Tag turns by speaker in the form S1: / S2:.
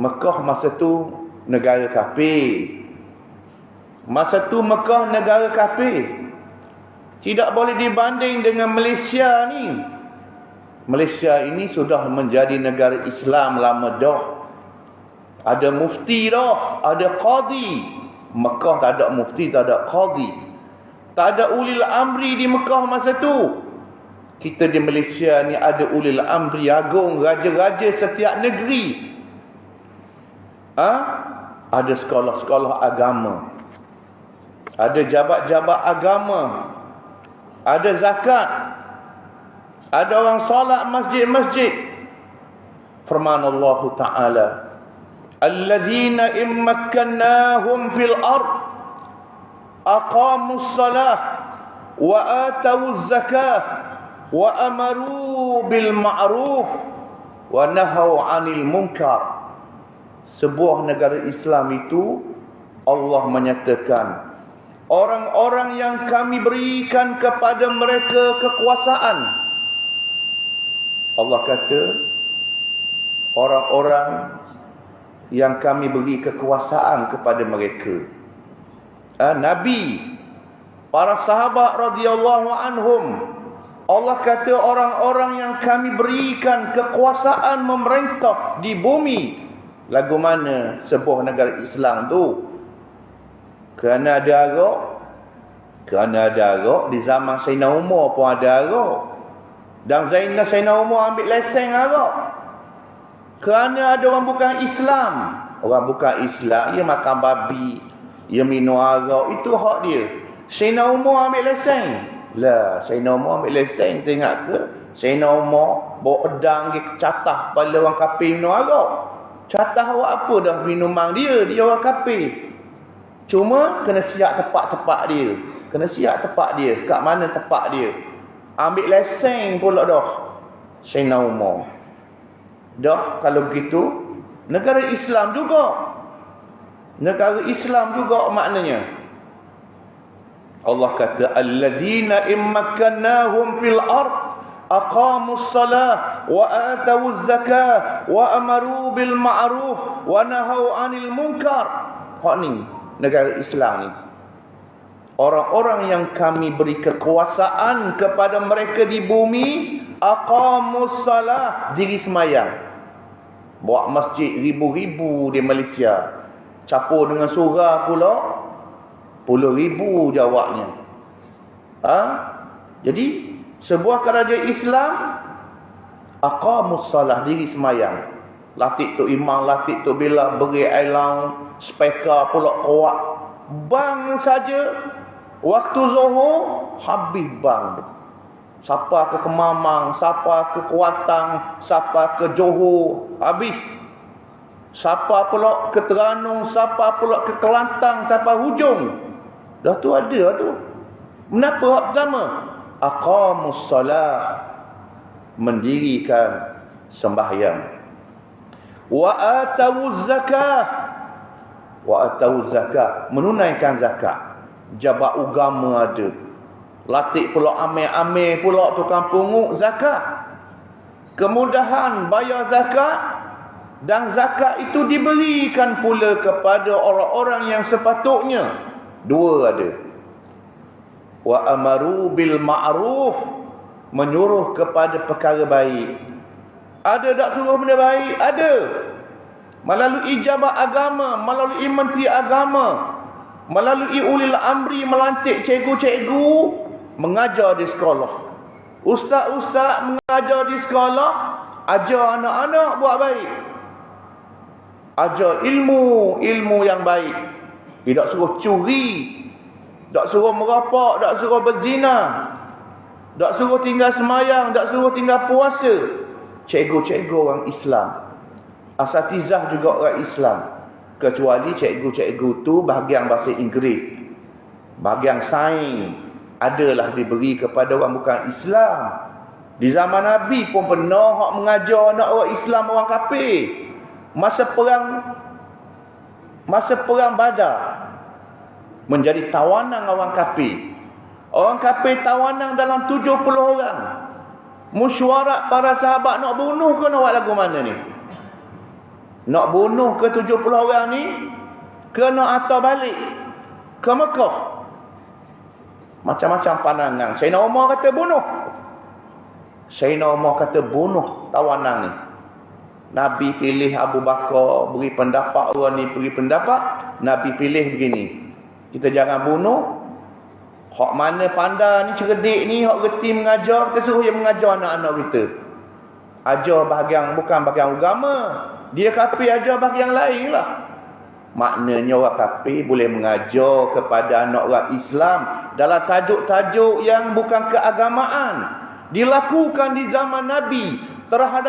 S1: Mekah masa tu negara kafir. Masa tu Mekah negara kafir. Tidak boleh dibanding dengan Malaysia ni. Malaysia ini sudah menjadi negara Islam lama dah. Ada mufti dah, ada qadi. Mekah tak ada mufti, tak ada qadi. Tak ada ulil amri di Mekah masa tu. Kita di Malaysia ni ada ulil amri agung, raja-raja setiap negeri. Ha? Ada sekolah-sekolah agama. Ada jabat-jabat agama. Ada zakat. Ada orang solat masjid-masjid. Firman Allah Ta'ala. Alladzina immakkannahum fil ard. Aqamus salah. Wa atawuz zakah. Wa amaru bil ma'ruf. Wa nahau anil munkar. Sebuah negara Islam itu Allah menyatakan orang-orang yang kami berikan kepada mereka kekuasaan. Allah kata orang-orang yang kami beri kekuasaan kepada mereka. Ha, Nabi para sahabat radhiyallahu anhum Allah kata orang-orang yang kami berikan kekuasaan memerintah di bumi Lagu mana sebuah negara Islam tu? Kerana ada arak. Kerana ada arak. Di zaman Sayyidina Umar pun ada arak. Dan Zainal Sayyidina Umar ambil lesen arak. Kerana ada orang bukan Islam. Orang bukan Islam. Ia makan babi. Ia minum arak. Itu hak dia. Sayyidina Umar ambil lesen. Lah, Sayyidina Umar ambil lesen. Ingat ke? Sayyidina Umar bawa pedang dia catah pada orang kapir minum arak. Catah awak apa dah minuman dia. Dia orang kafir. Cuma kena siap tepat-tepat dia. Kena siap tepat dia. Kat mana tepat dia. Ambil lesen pula dah. Sayyidina Umar. Dah kalau begitu. Negara Islam juga. Negara Islam juga maknanya. Allah kata. Alladzina immakannahum fil ard. أقاموا الصلاة وآتوا الزكاة وأمروا بالمعروف ونهوا عن المنكر Hak ni negara Islam ni Orang-orang yang kami beri kekuasaan kepada mereka di bumi Aqamus salah Diri semayang Buat masjid ribu-ribu di Malaysia Capur dengan surah pula Puluh ribu jawabnya ha? Jadi sebuah kerajaan Islam aqamus salah diri semayang. Latik tu imam latik tu bila beri ailang speaker pula kuat. Bang saja waktu zuhur habis bang. Siapa ke kemamang siapa ke kuatang siapa ke johor habis. Siapa pula ke teranung siapa pula ke kelantang siapa hujung. Dah tu ada tu. Kenapa hak pertama aqamus salah mendirikan sembahyang. Wa atawuz zakah. Wa atawuz zakah. Menunaikan zakat jabat agama ada. Latih pula ame-ame pula tukang pungut zakat kemudahan bayar zakat dan zakat itu diberikan pula kepada orang-orang yang sepatutnya. Dua ada wa amaru bil ma'ruf. Menyuruh kepada perkara baik. Ada tak suruh benda baik? Ada. Melalui jabat agama melalui menteri agama melalui ulil amri melantik cikgu-cikgu mengajar di sekolah. Ustaz-ustaz mengajar di sekolah ajar anak-anak buat baik. Ajar ilmu ilmu yang baik. Tidak suruh curi tak suruh merapak, tak suruh berzina. Tak suruh tinggal semayang, tak suruh tinggal puasa. Cikgu-cikgu orang Islam. Asatizah juga orang Islam. Kecuali cikgu-cikgu tu bahagian bahasa Inggeris. Bahagian sains. Adalah diberi kepada orang bukan Islam. Di zaman Nabi pun pernah hak mengajar anak orang Islam, orang kafir. Masa perang masa perang badar menjadi tawanan orang kafir. Orang kafir tawanan dalam 70 orang. Mesyuarat para sahabat nak bunuh ke nak buat lagu mana ni? Nak bunuh ke 70 orang ni, kena atau balik ke Mekah. Macam-macam pandangan. Sayyidina Umar kata bunuh. Sayyidina Umar kata bunuh tawanan ni. Nabi pilih Abu Bakar beri pendapat orang ni beri pendapat. Nabi pilih begini. Kita jangan bunuh. Hak mana pandai ni cerdik ni. Hak reti mengajar. Kita suruh dia mengajar anak-anak kita. Ajar bahagian bukan bahagian agama. Dia kapi ajar bahagian lain lah. Maknanya orang kafir boleh mengajar kepada anak orang Islam dalam tajuk-tajuk yang bukan keagamaan. Dilakukan di zaman Nabi terhadap